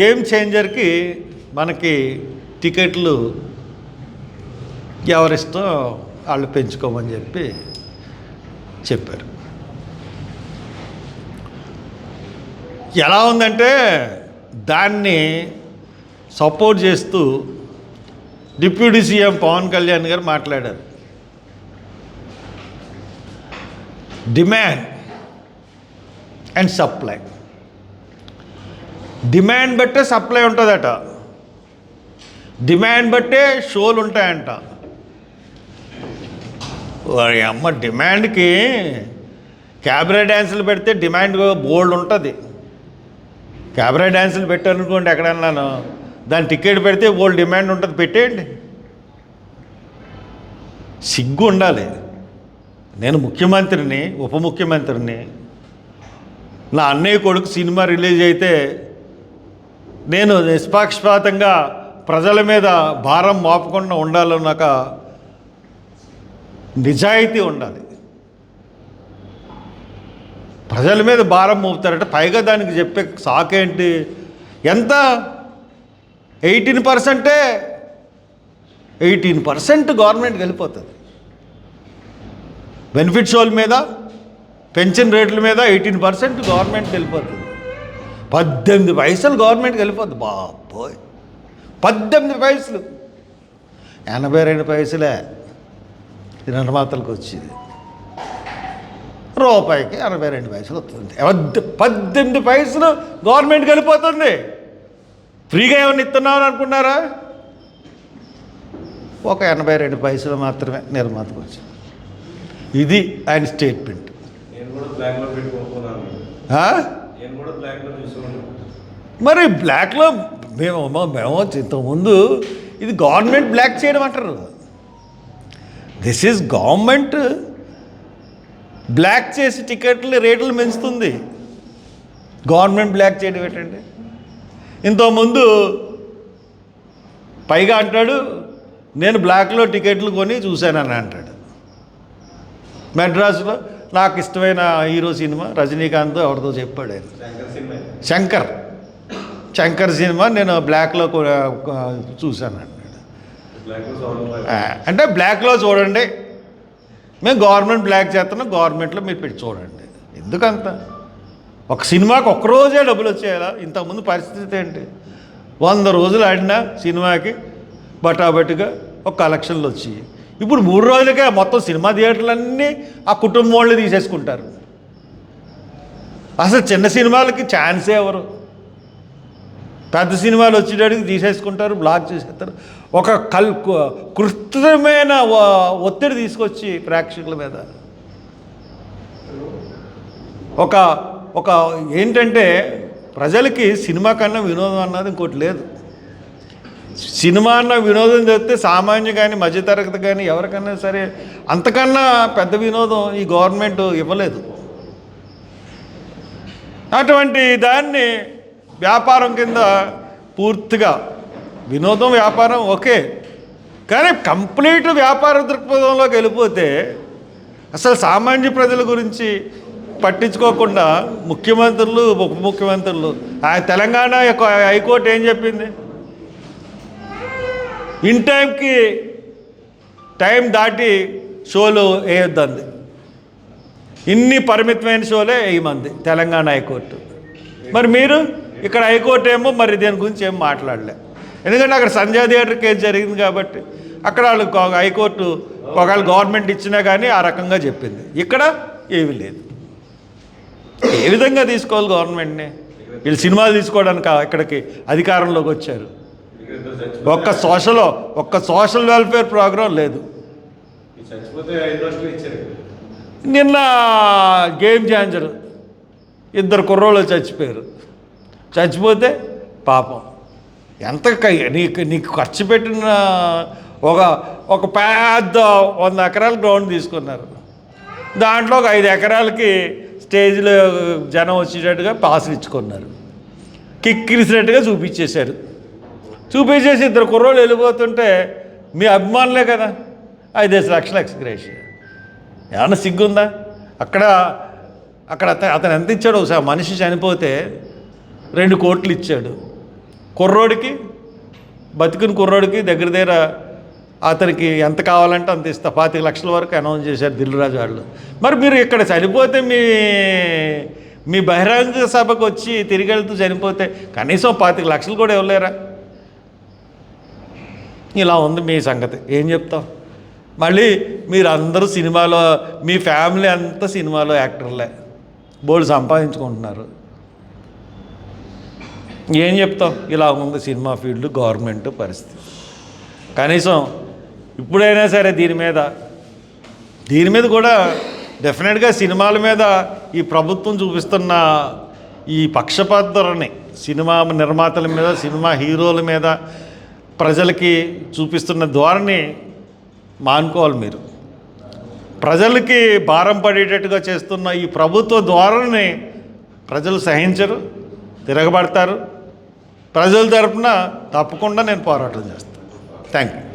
Game చేంజర్కి మనకి టికెట్లు ఎవరిస్తో వాళ్ళు పెంచుకోమని చెప్పి చెప్పారు. ఎలా ఉందంటే దాన్ని సపోర్ట్ చేస్తూ డిప్యూటీ సీఎం పవన్ కళ్యాణ్ గారు మాట్లాడారు. Demand and supply. డిమాండ్ బట్టే సప్లై ఉంటుందట. డిమాండ్ బట్టే షోలు ఉంటాయంట. వాడి అమ్మ డిమాండ్కి క్యాబరే డ్యాన్సులు పెడితే డిమాండ్ బోల్డ్ ఉంటుంది. క్యాబరే డ్యాన్సులు పెట్టారనుకోండి ఎక్కడన్నాను దాని టికెట్ పెడితే బోల్డ్ డిమాండ్ ఉంటుంది పెట్టేయండి. సిగ్గు ఉండాలి. నేను ముఖ్యమంత్రిని ఉప ముఖ్యమంత్రిని నా అన్నయ్య కొడుకు సినిమా రిలీజ్ అయితే నేను నిష్పాక్షపాతంగా ప్రజల మీద భారం మోపకుండా ఉండాలన్నాక నిజాయితీ ఉండాలి. ప్రజల మీద భారం మోపుతారంటే పైగా దానికి చెప్పే సాకేంటి? ఎంత? ఎయిటీన్ పర్సెంటే ఎయిటీన్ పర్సెంట్ గవర్నమెంట్కి వెళ్ళిపోతుంది. బెనిఫిట్ షోల మీద పెన్షన్ రేట్ల మీద ఎయిటీన్ పర్సెంట్ గవర్నమెంట్ వెళ్ళిపోతుంది. పద్దెనిమిది పైసలు గవర్నమెంట్కి వెళ్ళిపోద్ది. బాబోయ్. పద్దెనిమిది పైసలు. ఎనభై రెండు పైసలే నిర్మాతలకు వచ్చేది రూపాయికి ఎనభై రెండు పైసలు వస్తుంది. పద్దె- పద్దెనిమిది పైసలు గవర్నమెంట్కి వెళ్ళిపోతుంది. ఫ్రీగా ఏమైనా ఇస్తున్నామని అనుకున్నారా ఒక ఎనభై రెండు పైసలు మాత్రమే నిర్మాతకు వచ్చింది ఇది ఆయన స్టేట్మెంట్ మరి బ్లాక్లో మేము మేము ఇంతకుముందు ఇది గవర్నమెంట్ బ్లాక్ చేయడం అంటారు. దిస్ ఈజ్ గవర్నమెంట్ బ్లాక్ చేసి టికెట్లు రేట్లు పెంచుతుంది. గవర్నమెంట్ బ్లాక్ చేయడం ఏంటండి ఇంతకుముందు పైగా అంటాడు నేను బ్లాక్లో టికెట్లు కొని చూశానని అంటాడు. మెడ్రాస్లో నాకు ఇష్టమైన హీరో సినిమా రజనీకాంత్ ఎవరితో చెప్పాడు ఆయన. శంకర్ శంకర్. సినిమా నేను బ్లాక్లో చూశాను అన్నాడు. అంటే బ్లాక్లో చూడండి. మేము గవర్నమెంట్ బ్లాక్ చేస్తున్నాం గవర్నమెంట్లో మీరు పెట్టి చూడండి. ఎందుకంత? ఒక సినిమాకి ఒక్క రోజే డబ్బులు వచ్చేయాలా ఇంతకుముందు పరిస్థితి ఏంటి? వంద రోజులు ఆడిన సినిమాకి బటాబటిగా ఒక కలెక్షన్లు వచ్చి ఇప్పుడు మూడు రోజులకే మొత్తం సినిమా థియేటర్లన్నీ ఆ కుటుంబం వాళ్ళు తీసేసుకుంటారు. అసలు చిన్న సినిమాలకి ఛాన్సే ఎవరు? పెద్ద సినిమాలు వచ్చేటడికి తీసేసుకుంటారు బ్లాక్ చేసేస్తారు. ఒక కల్ కృత్రిమైన ఒత్తిడి తీసుకొచ్చి ప్రేక్షకుల మీద. ఒక ఒక ఏంటంటే ప్రజలకి సినిమా కన్నా వినోదం అన్నది ఇంకోటి లేదు. సినిమా అన్న వినోదం చెప్తే సామాన్య కానీ మధ్యతరగతి కానీ ఎవరికన్నా సరే అంతకన్నా పెద్ద వినోదం ఈ గవర్నమెంట్ ఇవ్వలేదు. అటువంటి దాన్ని వ్యాపారం కింద పూర్తిగా వినోదం వ్యాపారం ఓకే. కానీ కంప్లీట్ వ్యాపార దృక్పథంలోకి వెళ్ళిపోతే అసలు సామాన్య ప్రజల గురించి పట్టించుకోకుండా ముఖ్యమంత్రులు ఉప ముఖ్యమంత్రులు ఆ తెలంగాణ యొక్క హైకోర్టు ఏం చెప్పింది? ఇన్ టైంకి టైం దాటి షోలు వేయొద్దంది. ఇన్ని పరిమితమైన షోలే వేయమంది తెలంగాణ హైకోర్టు. మరి మీరు ఇక్కడ హైకోర్టు ఏమో మరి దీని గురించి ఏం మాట్లాడలే. ఎందుకంటే అక్కడ సంజయ్ థియేటర్ కేసు జరిగింది కాబట్టి అక్కడ వాళ్ళు హైకోర్టు ఒకవేళ గవర్నమెంట్ ఇచ్చినా కానీ ఆ రకంగా చెప్పింది. ఇక్కడ ఏమీ లేదు. ఏ విధంగా తీసుకోవాలి గవర్నమెంట్ని? వీళ్ళు సినిమాలు తీసుకోవడానికి ఇక్కడికి అధికారంలోకి వచ్చారు. ఒక్క సోషల్ ఒక్క సోషల్ వెల్ఫేర్ ప్రోగ్రాం లేదు. నిన్న గేమ్ ఛాంజర్ ఇద్దరు కుర్రోళ్ళు చచ్చిపోయారు. చచ్చిపోతే పాపం. ఎంత నీకు నీకు ఖర్చు పెట్టిన ఒక ఒక పెద్ద వంద ఎకరాల గ్రౌండ్ తీసుకున్నారు. దాంట్లో ఒక ఐదు ఎకరాలకి స్టేజ్లో జనం వచ్చేటట్టుగా పాసులు ఇచ్చుకున్నారు. కిక్కిరిసినట్టుగా చూపించేశారు. చూపించేసి ఇద్దరు కుర్రోళ్ళు వెళ్ళిపోతుంటే మీ అభిమానులే కదా. ఐదేసి లక్షల ఎక్స్గ్రేష్ ఏమన్నా సిగ్గుందా? అక్కడ అక్కడ అతను ఎంత ఇచ్చాడు ఒకసారి మనిషి చనిపోతే రెండు కోట్లు ఇచ్చాడు. కుర్రోడికి బతికిన కుర్రోడికి దగ్గర దగ్గర అతనికి ఎంత కావాలంటే అంత ఇస్తా. పాతిక లక్షల వరకు అనౌన్స్ చేశారు దిల్రాజు వాళ్ళు. మరి మీరు ఇక్కడ చనిపోతే మీ మీ బహిరంగ సభకు వచ్చి తిరిగి వెళ్తూ చనిపోతే కనీసం పాతిక లక్షలు కూడా ఇవ్వలేరా? ఇలా ఉంది మీ సంగతి. ఏం చెప్తాం మళ్ళీ మీరందరూ సినిమాలో మీ ఫ్యామిలీ అంతా సినిమాలో యాక్టర్లే. బోల్డ్ సంపాదించుకుంటున్నారు. ఏం చెప్తాం ఇలా ఉంది సినిమా ఫీల్డ్ గవర్నమెంట్ పరిస్థితి. కనీసం ఇప్పుడైనా సరే దీని మీద దీని మీద కూడా డెఫినెట్గా సినిమాల మీద ఈ ప్రభుత్వం చూపిస్తున్న ఈ పక్షపాతని సినిమా నిర్మాతల మీద సినిమా హీరోల మీద ప్రజలకి చూపిస్తున్న ధోరణి మానుకోవాలి మీరు. ప్రజలకి భారం పడేటట్టుగా చేస్తున్న ఈ ప్రభుత్వ ధోరణిని ప్రజలు సహించరు తిరగబడతారు. ప్రజల తరపున తప్పకుండా నేను పోరాటం చేస్తాను. Thank you